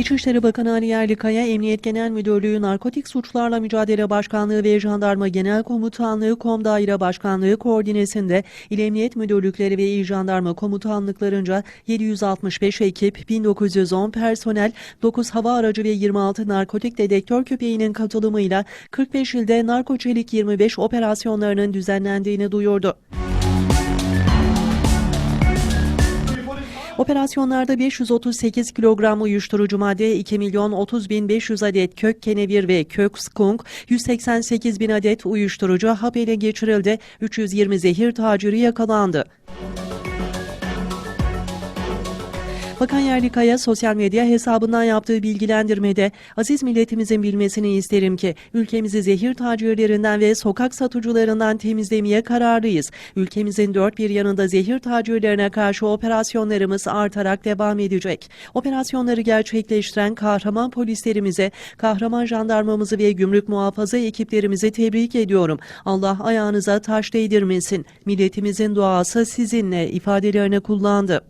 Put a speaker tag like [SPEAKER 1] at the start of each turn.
[SPEAKER 1] İçişleri Bakanı Ali Yerlikaya, Emniyet Genel Müdürlüğü Narkotik Suçlarla Mücadele Başkanlığı ve Jandarma Genel Komutanlığı Kom Daire Başkanlığı koordinesinde İl Emniyet Müdürlükleri ve İl Jandarma Komutanlıklarınca 765 ekip, 1910 personel, 9 hava aracı ve 26 narkotik dedektör köpeğinin katılımıyla 45 ilde Narkoçelik 25 operasyonlarının düzenlendiğini duyurdu. Operasyonlarda 538 kilogram uyuşturucu madde, 2 milyon 30 bin 500 adet kök kenevir ve kök skunk, 188 bin adet uyuşturucu hap ele geçirildi, 320 zehir taciri yakalandı. Bakan Yerlikaya sosyal medya hesabından yaptığı bilgilendirmede aziz milletimizin bilmesini isterim ki ülkemizi zehir tacirlerinden ve sokak satıcılarından temizlemeye kararlıyız. Ülkemizin dört bir yanında zehir tacirlerine karşı operasyonlarımız artarak devam edecek. Operasyonları gerçekleştiren kahraman polislerimize, kahraman jandarmamızı ve gümrük muhafaza ekiplerimizi tebrik ediyorum. Allah ayağınıza taş değdirmesin. Milletimizin duası sizinle ifadelerini kullandı.